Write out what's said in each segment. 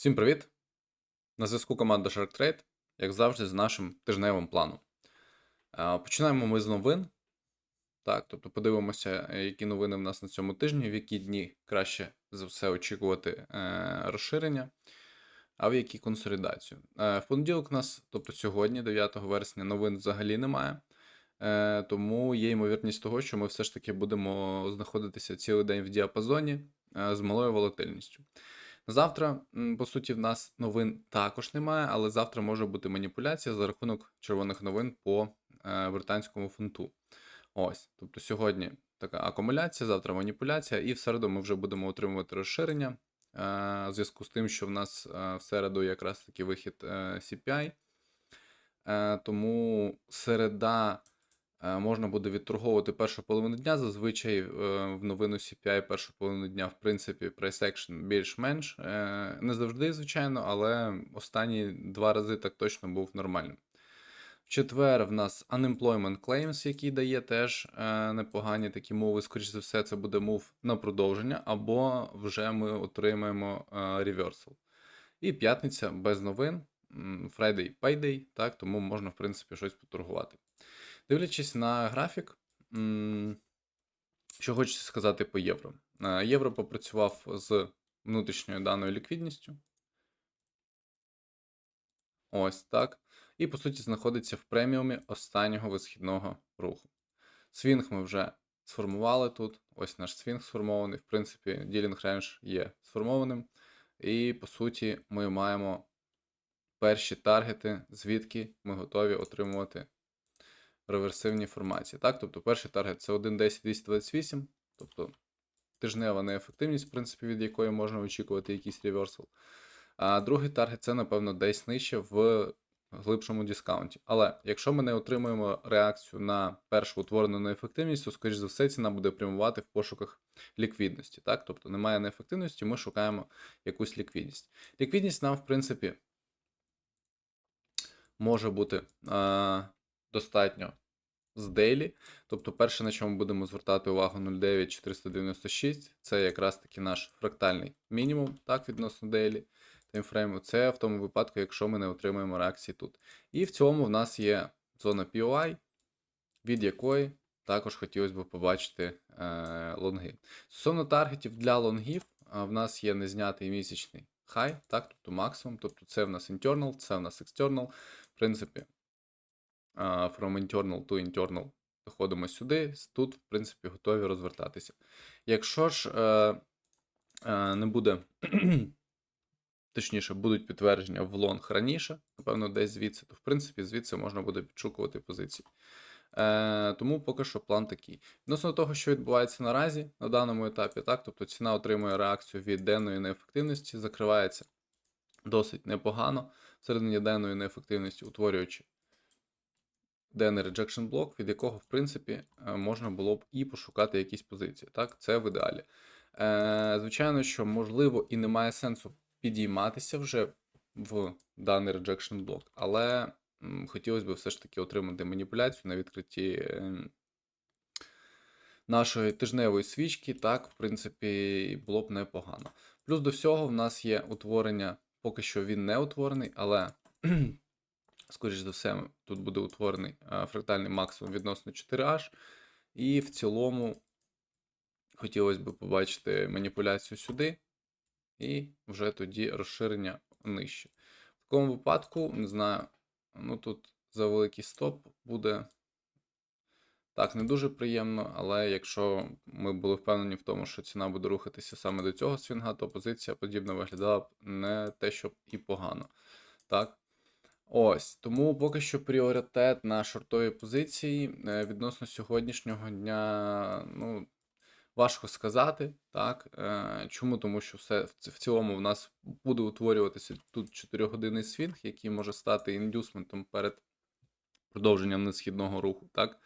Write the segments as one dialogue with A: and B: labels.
A: Всім привіт! На зв'язку команда Shark Trade, як завжди, з нашим тижневим планом. Починаємо ми з новин. Так, тобто подивимося, які новини в нас на цьому тижні, в які дні краще за все очікувати е, розширення, а в які консолідацію. Е, В понеділок у нас, тобто сьогодні, 9 вересня, новин взагалі немає. Е, Тому є ймовірність того, що ми все ж таки будемо знаходитися цілий день в діапазоні з малою волатильністю. Завтра, по суті, в нас новин також немає, але завтра може бути маніпуляція за рахунок червоних новин по е, британському фунту. Ось, тобто сьогодні така акумуляція, завтра маніпуляція, і в середу ми вже будемо отримувати розширення. е, В зв'язку з тим, що в нас е, в середу якраз таки вихід CPI. Тому середа можна буде відторговувати першу половину дня. Зазвичай е, в новину CPI першу половину дня, в принципі, price action більш-менш. Е, Не завжди, звичайно, але останні два рази так точно був нормальним. В четвер в нас Unemployment Claims, який дає теж е, непогані такі мови. Скоріш за все, це буде мов на продовження, або вже ми отримаємо е, reversal. І п'ятниця без новин. Friday Payday, так, тому можна, в принципі, щось поторгувати. Дивлячись на графік, що хочеться сказати по євро. Е, Євро попрацював з внутрішньою даною ліквідністю. Ось так. І, по суті, знаходиться в преміумі останнього висхідного руху. Свінг ми вже сформували тут. Ось наш свінг сформований. В принципі, ділінг рейндж є сформованим. І, по суті, ми маємо перші таргети, звідки ми готові отримувати реверсивні формації. Так, тобто перший таргет це 1.10.228, тобто тижнева неефективність, в принципі, від якої можна очікувати якийсь реверсал. А другий таргет це, напевно, десь нижче в глибшому дискаунті. Але якщо ми не отримуємо реакцію на першу утворену неефективність, то, скоріш за все, ціна буде прямувати в пошуках ліквідності. Так? Тобто немає неефективності, ми шукаємо якусь ліквідність. Ліквідність нам, в принципі, може бути е, достатньо з дейлі. Тобто, перше, на чому будемо звертати увагу 0,9496, це якраз таки наш фрактальний мінімум, так, відносно дейлі таймфрейму. Це в тому випадку, якщо ми не отримаємо реакції тут. І в цьому в нас є зона POI, від якої також хотілося б побачити е, лонги. Стосовно таргетів для лонгів, а, в нас є незнятий місячний хай, так, тобто максимум, тобто це в нас internal, це в нас external. В принципі, from internal to internal доходимо сюди, тут, в принципі, готові розвертатися. Якщо ж е, е, не буде, точніше, будуть підтвердження в лонг раніше, напевно, десь звідси, то в принципі звідси можна буде підшукувати позиції. Е, тому поки що план такий. Відносно того, що відбувається наразі на даному етапі, так, тобто ціна отримує реакцію від денної неефективності, закривається досить непогано всередині денної неефективності, утворюючи денний rejection блок, від якого, в принципі, е, можна було б і пошукати якісь позиції. Так, це в ідеалі. Е, звичайно, що можливо і немає сенсу підійматися вже в даний rejection блок, але м, хотілося б все ж таки отримати маніпуляцію на відкритті е, нашої тижневої свічки. Так, в принципі, було б непогано. Плюс до всього, в нас є утворення, поки що він не утворений, але скоріш за все, тут буде утворений е, фрактальний максимум відносно 4H. І в цілому хотілося б побачити маніпуляцію сюди, і вже тоді розширення нижче. В такому випадку, не знаю, ну тут за великий стоп буде так, не дуже приємно, але якщо ми були впевнені в тому, що ціна буде рухатися саме до цього свінга, то позиція подібно виглядала б не те, щоб і погано. Так. Ось, тому поки що пріоритет на шортові позиції е, відносно сьогоднішнього дня, ну, важко сказати, так. Е, Чому? Тому що все в цілому в нас буде утворюватися тут 4-годинний свінг, який може стати індюсментом перед продовженням несхідного руху, так.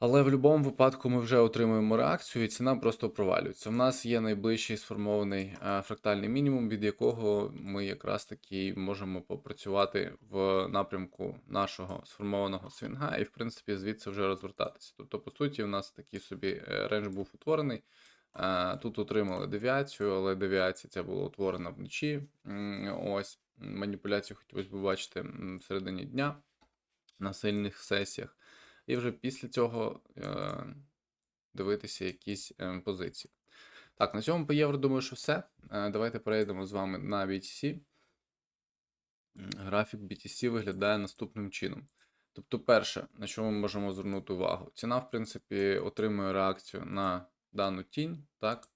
A: Але в будь-якому випадку ми вже отримуємо реакцію, і ціна просто провалюється. У нас є найближчий сформований е, фрактальний мінімум, від якого ми якраз таки можемо попрацювати в напрямку нашого сформованого свінга, і в принципі звідси вже розвертатися. Тобто, по суті, у нас такий собі е, рендж був утворений. Е, Тут отримали девіацію, але девіація ця була утворена вночі. Ось маніпуляцію хотілося б бачити м, в середині дня на сильних сесіях. І вже після цього е, дивитися якісь е, позиції. Так, на цьому по євро думаю, що все. Е, Давайте перейдемо з вами на BTC. Графік BTC виглядає наступним чином. Тобто, перше, на що ми можемо звернути увагу, ціна, в принципі, отримує реакцію на дану тінь, так?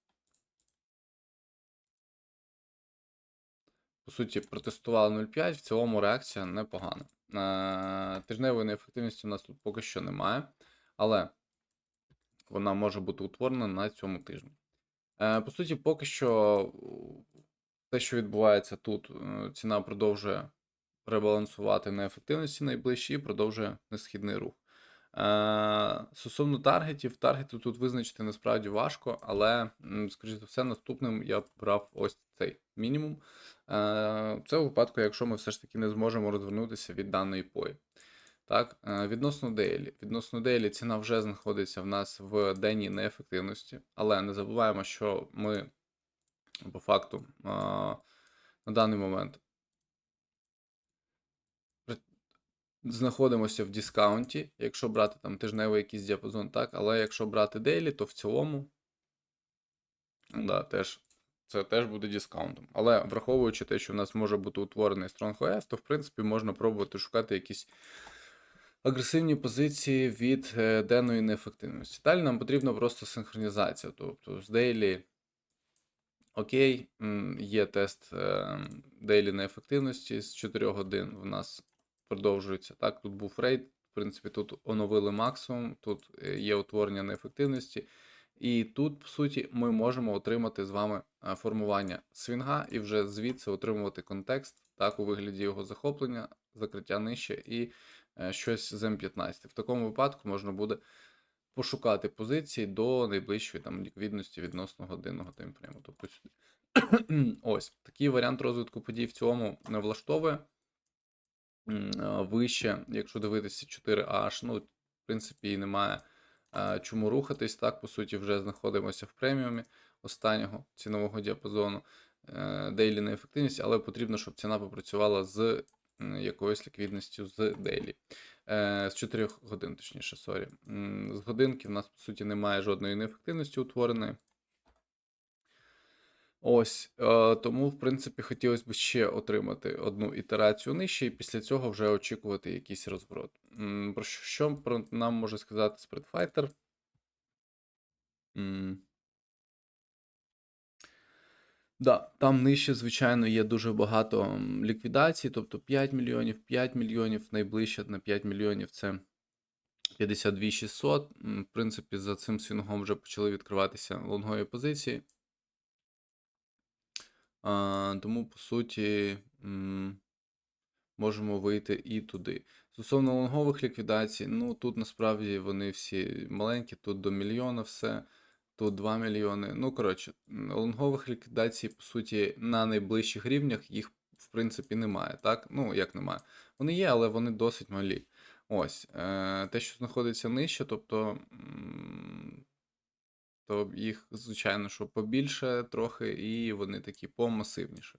A: По суті, протестували 0,5, в цілому реакція непогана. Е, Тижневої неефективності у нас тут поки що немає, але вона може бути утворена на цьому тижні. Е, По суті, поки що те, що відбувається тут, е, ціна продовжує ребалансувати на ефективності найближчі і продовжує несхідний рух. Стосовно таргетів, таргети тут визначити насправді важко, але, скоріш за все, наступним я брав ось цей мінімум. Е, Це у випадку, якщо ми все ж таки не зможемо розвернутися від даної пої. Так, е, відносно дейлі. Відносно дейлі ціна вже знаходиться в нас в денній неефективності, але не забуваємо, що ми по факту на даний момент знаходимося в дискаунті, якщо брати там тижневий якийсь діапазон, так, але якщо брати дейлі, то в цілому да, теж, це теж буде дискаунтом. Але враховуючи те, що в нас може бути утворений Strong OS, то в принципі можна пробувати шукати якісь агресивні позиції від е, денної неефективності. Далі нам потрібна просто синхронізація. Тобто з дейлі окей, є тест дейлі неефективності з 4 годин в нас продовжується. Так, тут був рейд, в принципі, тут оновили максимум, тут е, є утворення неефективності. І тут, по суті, ми можемо отримати з вами е, формування свінга і вже звідси отримувати контекст, так, у вигляді його захоплення, закриття нижче і е, щось з М15. В такому випадку можна буде пошукати позиції до найближчої там ліквідності відносно годинного таймфрейму. Тобто сюди. ось такий варіант розвитку подій в цілому не влаштовує. Вище, якщо дивитися 4H, ну, в принципі, і немає чому рухатись. Так, по суті, вже знаходимося в преміумі останнього цінового діапазону. Е, Дейлі неефективність, але потрібно, щоб ціна попрацювала з якоюсь ліквідністю з дейлі. Е, З 4 годин, точніше, сорі. З годинки в нас, по суті, немає жодної неефективності утвореної. Ось, е, тому, в принципі, хотілося б ще отримати одну ітерацію нижче, і після цього вже очікувати якийсь розворот. Про що, нам може сказати Spreadfighter? М. Да, там нижче, звичайно, є дуже багато ліквідацій, тобто 5 мільйонів, 5 мільйонів, найближче на 5 мільйонів це 52 600. М, В принципі, за цим свінгом вже почали відкриватися лонгові позиції. Тому, по суті, можемо вийти і туди. Стосовно лонгових ліквідацій, ну тут насправді вони всі маленькі, тут до мільйона все, тут 2 мільйони. Ну, коротше, лонгових ліквідацій, по суті, на найближчих рівнях їх, в принципі, немає. Так? Ну, як немає. Вони є, але вони досить малі. Ось. Е, те, що знаходиться нижче, тобто. То їх, звичайно, що побільше трохи, і вони такі помасивніші.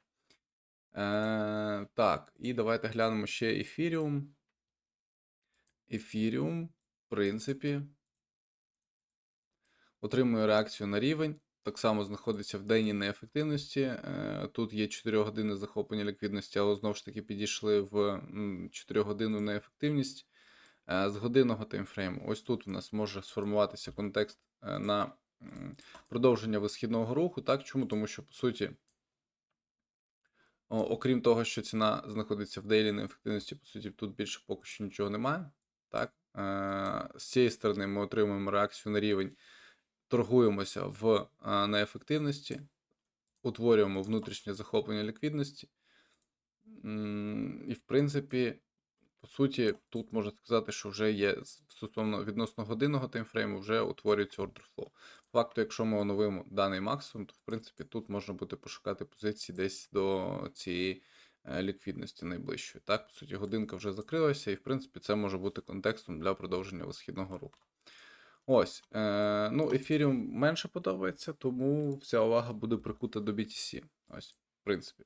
A: Е, так, і давайте глянемо ще ефіріум. Ефіріум, в принципі, отримує реакцію на рівень. Так само знаходиться в денній неефективності. Е, Тут є 4 години захоплення ліквідності, але знову ж таки підійшли в 4 годинну неефективність Е, з годинного таймфрейму. Ось тут у нас може сформуватися контекст е, на продовження висхідного руху. Так, чому? Тому що, по суті, окрім того, що ціна знаходиться в дейлі неефективності, по суті, тут більше поки що нічого немає. Так? Е, З цієї сторони ми отримуємо реакцію на рівень, торгуємося в е, неефективності, утворюємо внутрішнє захоплення ліквідності. І, в принципі, по суті, тут можна сказати, що вже є стосовно відносно годинного таймфрейму, вже утворюється order flow. Факту, якщо ми оновимо даний максимум, то в принципі тут можна буде пошукати позиції десь до цієї е, ліквідності найближчої. Так, по суті, годинка вже закрилася, і в принципі це може бути контекстом для продовження висхідного руху. Ось. Е, ну, Ethereum менше подобається, тому вся увага буде прикута до BTC. Ось, в принципі.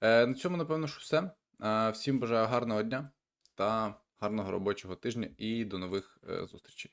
A: Е, на цьому, напевно, що все. Е, всім бажаю гарного дня та гарного робочого тижня і до нових е, зустрічей.